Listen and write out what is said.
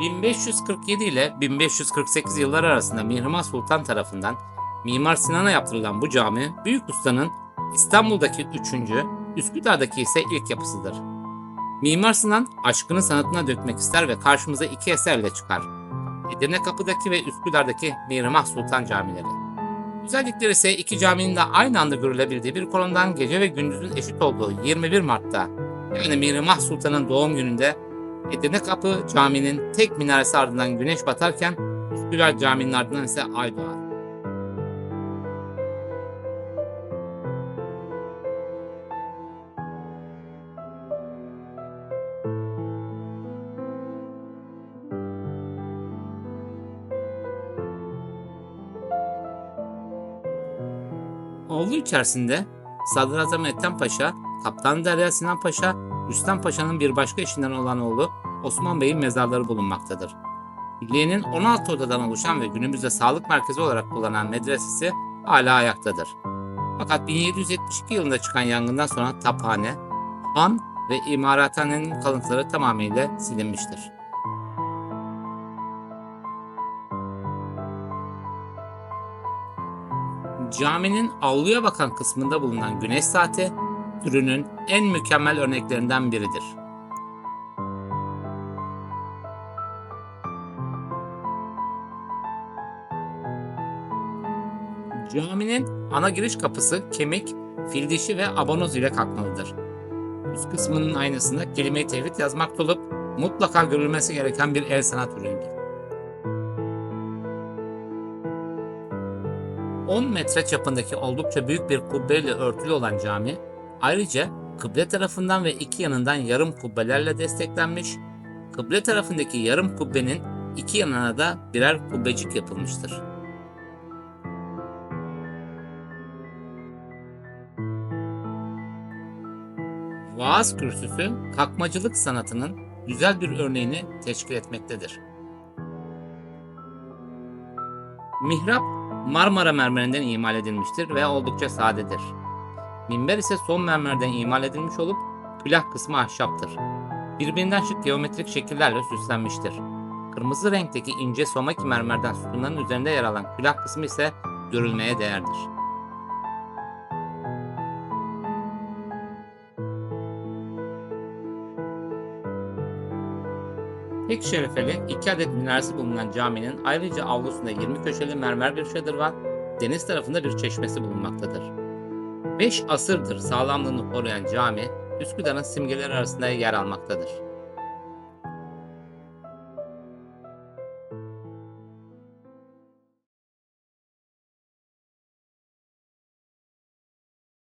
1547 ile 1548 yılları arasında Mihrimah Sultan tarafından Mimar Sinan'a yaptırılan bu cami Büyük Usta'nın İstanbul'daki üçüncü, Üsküdar'daki ise ilk yapısıdır. Mimar Sinan aşkını sanatına dökmek ister ve karşımıza iki eserle çıkar. Edirne Kapı'daki ve Üsküdar'daki Mihrimah Sultan camileri. Özellikleri ise iki caminin de aynı anda görülebildiği bir konumdan gece ve gündüzün eşit olduğu 21 Mart'ta yani Mihrimah Sultan'ın doğum gününde Edirne Kapı Camii'nin tek minaresi ardından güneş batarken Üsküdar Camii'nin ardından ise ay doğar. Avlu içerisinde Sadrazam Ethem Paşa, Kaptan Derya Sinan Paşa, Rüstem Paşa'nın bir başka eşinden olan oğlu Osman Bey'in mezarları bulunmaktadır. Milliye'nin 16 odadan oluşan ve günümüzde sağlık merkezi olarak kullanılan medresesi hala ayaktadır. Fakat 1772 yılında çıkan yangından sonra taphane, han ve imarathanenin kalıntıları tamamıyla silinmiştir. Caminin avluya bakan kısmında bulunan güneş saati türünün en mükemmel örneklerinden biridir. Caminin ana giriş kapısı kemik, fil dişi ve abonoz ile kalkmalıdır. Üst kısmının aynısında kelime-i tevhid yazmakta olup mutlaka görülmesi gereken bir el sanat ürünüdür. 10 metre çapındaki oldukça büyük bir kubbeyle örtülü olan cami, ayrıca kıble tarafından ve iki yanından yarım kubbelerle desteklenmiş, kıble tarafındaki yarım kubbenin iki yanına da birer kubbecik yapılmıştır. Vaaz kürsüsü, kakmacılık sanatının güzel bir örneğini teşkil etmektedir. Mihrap, Marmara mermerinden imal edilmiştir ve oldukça sadedir. Minber ise son mermerden imal edilmiş olup külah kısmı ahşaptır. Birbirinden şık geometrik şekillerle süslenmiştir. Kırmızı renkteki ince somaki mermerden sütunların üzerinde yer alan külah kısmı ise görülmeye değerdir. Tek şerefeli iki adet minaresi bulunan caminin ayrıca avlusunda 20 köşeli mermer bir şadırvan, deniz tarafında bir çeşmesi bulunmaktadır. 5 asırdır sağlamlığını koruyan cami, Üsküdar'ın simgeleri arasında yer almaktadır.